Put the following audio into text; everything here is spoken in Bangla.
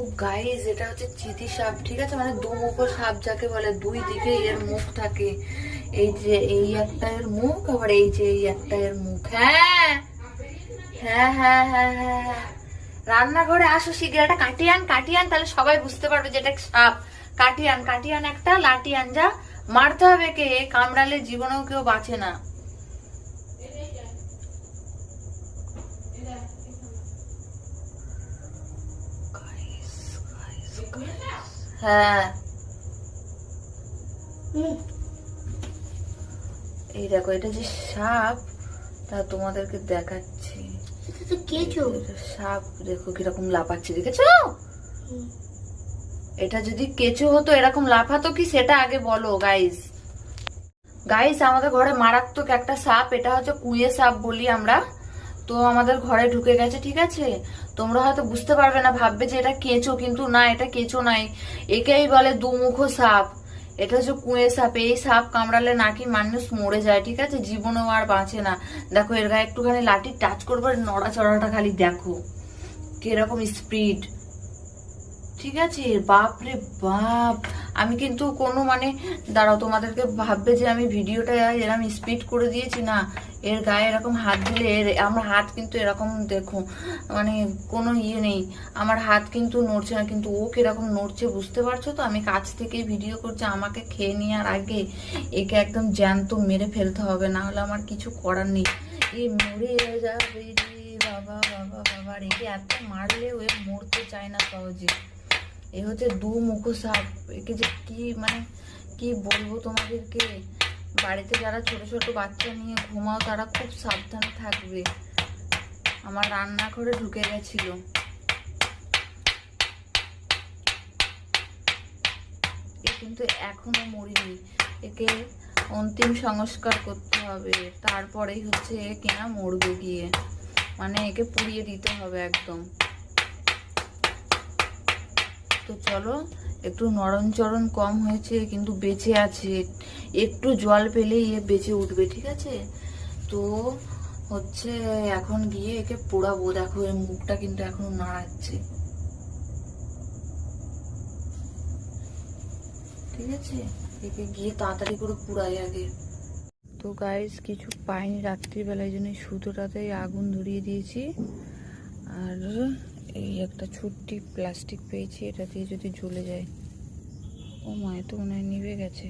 ও গাইস এটা হচ্ছে চিতি সাপ, ঠিক আছে? মানে দু মুখো সাপ যাকে বলে, দুই দিকে এর মুখ থাকে। এই যে এই একটা এর মুখ, আবার এই যে এই একটা এর মুখ। হ্যাঁ? হ্যাঁ হ্যাঁ হ্যাঁ হ্যাঁ হ্যাঁ। রান্নাঘরে আসো, শিগগির একটা কাটিয়ে আন কাটিয়ে আন তাহলে সবাই বুঝতে পারবে যে এটা সাপ। কাটিয়ে আন কাটিয়ে আন একটা লাঠি আন যা। মারতে হবে কে? কামড়ালে জীবনেও কেউ বাঁচে না। হ্যাঁ। এই দেখো এটা যে সাপ তা তোমাদেরকে দেখাচ্ছি। সাপ দেখো কীরকম লাফাচ্ছে দেখেছ? এটা যদি কেঁচো হতো এরকম লাফাতো কি? সেটা আগে বলো গাইস গাইস আমাদের ঘরে মারাত্মক একটা সাপ এটা হচ্ছে কুয়ে সাপ বলি আমরা। তো আমাদের ঘরে ঢুকে গেছে, ঠিক আছে? তোমরা হয়তো বুঝতে পারবে না, ভাববে যে এটা কেঁচো, কিন্তু না, এটা কেঁচো নাই। একেই বলে দুমুখো সাপ। এটা হচ্ছে কুঁয়ে সাপ। এই সাপ কামড়ালে নাকি মানুষ মরে যায়, ঠিক আছে? জীবনও আর বাঁচে না। দেখো, এর গায়ে একটুখানি লাঠি টাচ করবে নড়াচড়াটা খালি দেখো। কীরকম স্পিড ঠিক আছে? বাপ রে বাপ! আমি কিন্তু কোনো মানে দাঁড়াও, তোমাদেরকে ভাববে যে আমি ভিডিওটা এরকম স্পিড করে দিয়েছি না। এর গায়ে এরকম হাত দিলে এর, আমার হাত কিন্তু এরকম দেখো মানে কোনো ইয়ে নেই। আমার হাত কিন্তু নড়ছে না, কিন্তু ও কীরকম নড়ছে বুঝতে পারছ তো? আমি কাছ থেকেই ভিডিও করছি, আমাকে খেয়ে নেওয়ার আগে একে একদম জ্যান্ত মেরে ফেলতে হবে, না হলে আমার কিছু করার নেই। এ মরে যাবে বাবা বাবা বাবা রেখে এত মারলে এ মরতে চায় না সহজে। এ হচ্ছে দু মুখো সাপ একে যে কি মানে কি বলব তোমাদেরকে? বাড়িতে যারা ছোট ছোট বাচ্চা নিয়ে ঘুমাও, তারা খুব সাবধানে থাকবে। আমার রান্নাঘরে ঢুকে গেছিল। এ কিন্তু এখনও মরিনি। একে অন্তিম সংস্কার করতে হবে। তারপরেই হচ্ছে কিনা মরবে গিয়ে। মানে একে পুড়িয়ে দিতে হবে একদম। তো চলো, একটু নরম চরণ কম হয়েছে, কিন্তু বেঁচে আছে। একটু জল পেলেই এ বেঁচে উঠবে, ঠিক আছে? তো হচ্ছে এখন গিয়ে একে পোড়াবো। দেখো, এর মুখটা কিন্তু এখনও নাড়াচ্ছে। ঠিক আছে? একে গিয়ে তাড়াতাড়ি করে পুড়াই আগে। তো গাইস কিছু পাইনি রাত্রিবেলায় জন্য এই সুতোটাতেই আগুন ধরিয়ে দিয়েছি। আর এই একটা ছুট্টি প্লাস্টিক পেয়েছি, এটা দিয়ে যদি জ্বলে যায়। ও মা, এ তো মনে হয় নিভে গেছে।